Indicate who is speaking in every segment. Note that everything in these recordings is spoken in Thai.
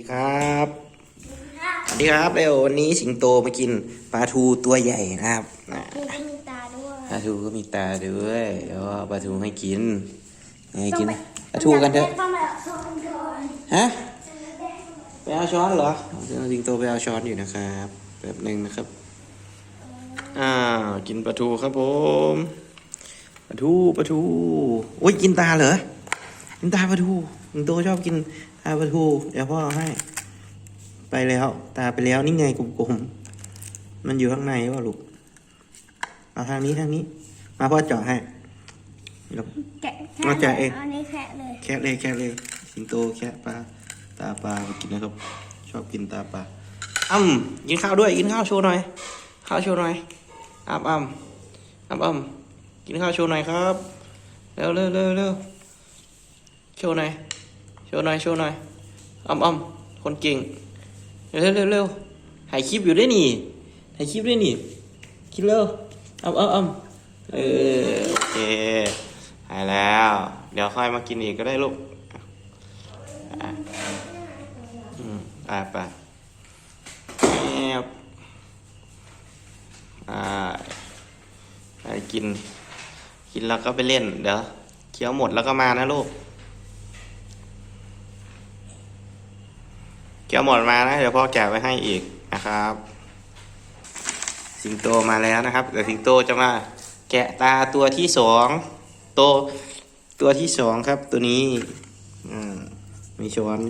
Speaker 1: ดีครับสวัสดีครับเร็ววันนี้สิงโตมากินปลาทูตัวใหญ่นะครับอะ
Speaker 2: มีก็มีตาด้วย
Speaker 1: ปลาทูก็มีตาด้วยเดี๋ยวเอาปลาทูให้กินให้กินปลาทูกันเถอะ
Speaker 2: ต้องแบบสอนก่อน
Speaker 1: ฮะไปเอาช้อนเหรอสิงโตไปเอาช้อนอยู่นะครับแบบหนึ่งนะครับอ่ากินปลาทูครับผมปลาทูปลาทูโอ้ยกินตาเหรอกินตาปลาทูสิงโตชอบกิน ตาปลาทูเดี๋ยวพ่อเอาให้ ไปแล้ว ตาไปแล้วนี่ไงกลมๆมันอยู่ข้างในวะลูกเอาทางนี้ทางนี้ มาพ่อเจาะให้เดี๋ยว
Speaker 2: แกะ
Speaker 1: มาแกะเอง
Speaker 2: อันนี้แคะเลย
Speaker 1: แคะเลยแคะเลย สิงโตแคะปลาตาปลามากินนะครับ ชอบกินตาปลาอ้ำกินข้าวด้วยกินข้าวโชว์หน่อย ข้าวโชว์หน่อยอ้ำอ้ำอ้ำอ้ำกินข้าวโชว์หน่อยครับเร็วเร็วเร็วเร็วโชว์หน่อย โชว์หน่อยโชว์หน่อยอ้ำอ้ำคนเก่ง เร็วเร็วเร็วถ่ายคลิปอยู่ด้วยนี่ถ่ายคลิปด้วยนี่คิดเร็วอ้ำอ้ำอ้ำเออโอเคหายแล้ว เดี๋ยวค่อยมากินอีกก็ได้ลูกอืมอะไปแอบอ่าไปกิน กินแล้วก็ไปเล่น เดี๋ยวเคี้ยวหมดแล้วก็มานะลูก เคี้ยวหมดมานะ เดี๋ยวพ่อแกะไว้ให้อีกนะครับ สิงโตมาแล้วนะครับเดี๋ยวสิงโตจะมาแกะตาตัวที่สองโตตัวที่สองครับ ตัวนี้อ่ามีช้อน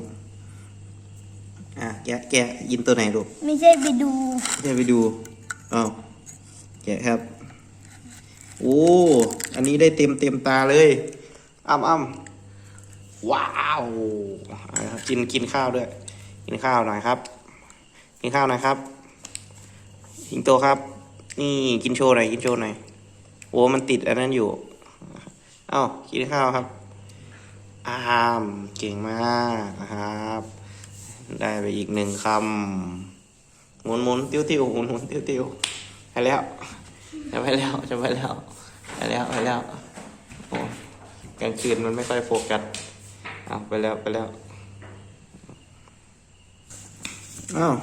Speaker 1: อะแกะแกะยินตัวไหนลูก
Speaker 2: ไม่ใช่ไปดู
Speaker 1: เดี๋ยวไปดูอ้าวแกะครับ โอ้อันนี้ได้เต็มเต็มตาเลยอ้ำอ้ำว้าวเอาละครับกินกินข้าวด้วย กินข้าวหน่อยครับ กินข้าวหน่อยครับสิงโตครับ นี่กินโชว์หน่อยกินโชว์หน่อยโอ้มันติดอันนั้นอยู่ เอ้ากินข้าวครับอ้ามเก่งมากนะครับ ได้ไปอีกหนึ่งคำหมุนหมุนติ้วติ้วหมุนหมุนติ้วติ้วไปแล้วจะไปแล้วจะไปแล้วไปแล้วไปแล้วโอ้กลางคืนมันไม่ค่อยโฟกัสเอาไปแล้วไปแล้ว อ้าว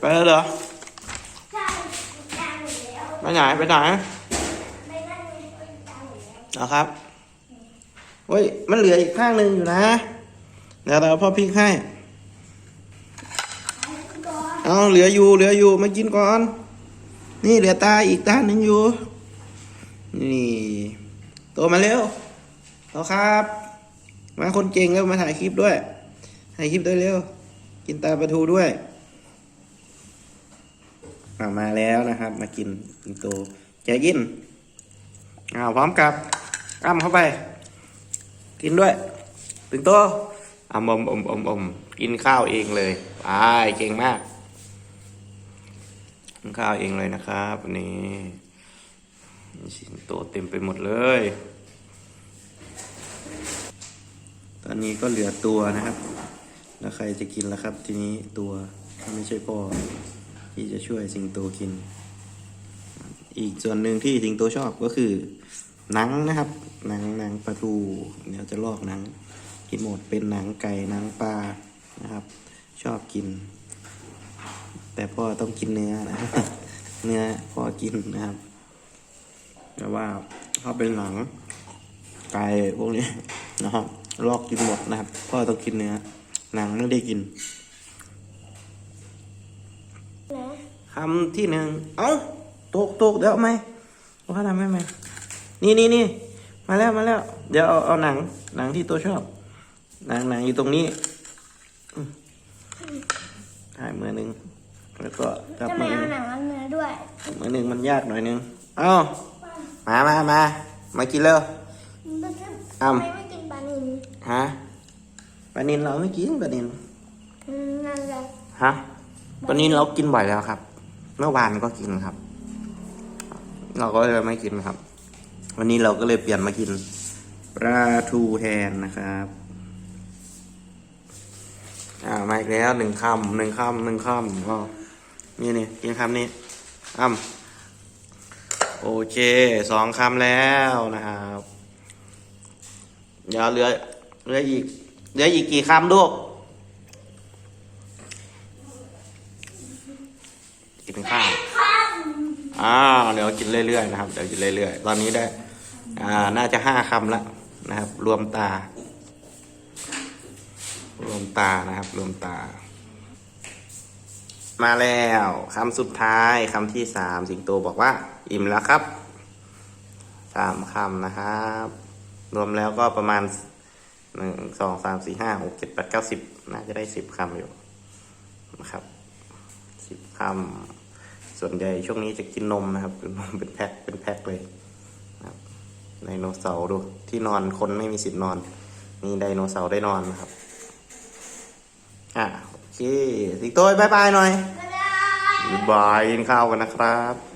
Speaker 1: ไปแล้วเหรอไปไหนไปไหน
Speaker 2: ไม่ได้ไม่ได้จางหมดแล้ว
Speaker 1: เอาครับเฮ้ยมันเหลืออีกข้างหนึ่งอยู่นะเดี๋ยวเราพ่อพริกให้เอาเหลืออยู่เหลืออยู่มากินก่อน นี่เหลือตาอีกตาหนึ่งอยู่ นี่โตมาเร็วเอาครับ มาคนเก่งแล้วมาถ่ายคลิปด้วยถ่ายคลิปด้วยเร็ว กินตาปลาทูด้วยามาแล้วนะครับ มากินกินโตแกกินอ้าวพร้อมกับอ้ำเข้าไป กินด้วยถึงโตอะอมอมอมอมกินข้าวเองเลยไปเก่งมากกินข้าวเองเลยนะครับวันนี้สิงโตเต็มไปหมดเลย ตอนนี้ก็เหลือตัวนะครับ แล้วใครจะกินล่ะครับ ทีนี้ตัวถ้าไม่ใช่พ่อที่จะช่วยสิงโตกิน อีกส่วนหนึ่งที่สิงโตชอบก็คือหนังนะครับหนังหนังปลาทูเดี๋ยวจะลอกหนัง กินหมดเป็นหนังไก่หนังปลานะครับ ชอบกิน แต่พ่อต้องกินเนื้อนะเนื้อพ่อกินนะครับ แต่ว่าถ้าเป็นหนังไก่พวกนี้นะครับลอกกินหมดนะครับ พ่อต้องกินเนื้อ หนังไม่ได้กิน
Speaker 2: นะ
Speaker 1: คำที่หนึ่งเอ้าตกตกเดี๋ยวเอาไหมว่าทำให้ไหมนี่นี่นี่มาแล้วมาแล้ว เดี๋ยวเอาเอาหนัง หนังที่ตัวชอบ หนังหนังอยู่ตรงนี้อืมถ่ายมือหนึ่งแล้วก็จับ
Speaker 2: จะไม่
Speaker 1: มือห
Speaker 2: เอา
Speaker 1: นึ่ง
Speaker 2: หนังอันเนื้อด้วย
Speaker 1: มือหนึ่งมันยากหน่อยนึงเอ้ามามามามากินแล้วอ้ำ
Speaker 2: ทำไมไม่กินปลานิล
Speaker 1: ฮะป ลานินเราไม่กินปลานิน
Speaker 2: อืมนั่นแหละ
Speaker 1: ฮะปลานินเรากินบ่อยแล้วครับ เมื่อวานก็กินครับ เราก็เลยไม่กินครับ วันนี้เราก็เลยเปลี่ยนมากินปลาทูแทนนะครับอ่ามาอีกแล้วหนึ่งคำหนึ่งคำหนึ่งคำก็นี่นี่กินคำนี้อ้ำโอเคสองคำแล้วนะครับเดี๋ยวเหลือเหลืออีก เหลืออีกกี่คำลูกกินข้าวอ้าวเดี๋ยวกินเรื่อยๆนะครับเดี๋ยวกินเรื่อยๆตอนนี้ได้ อ่า น่าจะห้าคำแล้วนะครับ รวมตา รวมตานะครับ รวมตา มาแล้วคำสุดท้ายคำที่สามสิงโตบอกว่า อิ่มแล้วครับสามคำนะครับ รวมแล้วก็ประมาณ หนึ่งสองสามสี่ห้าหกเจ็ดแปดเก้าสิบน่าจะได้สิบคำอยู่นะครับสิบคำส่วนใหญ่ช่วงนี้จะกินนมนะครับกินนมเป็นแพ็คเป็นแพ็คเลยนะครับไดโนเสาร์ดูที่นอนคนไม่มีสิทธิ์นอน มีไดโนเสาร์ได้นอนนะครับอะโอเคสิงโตบายบายหน่อยบ๊ายบายกินข้าวกันนะครับ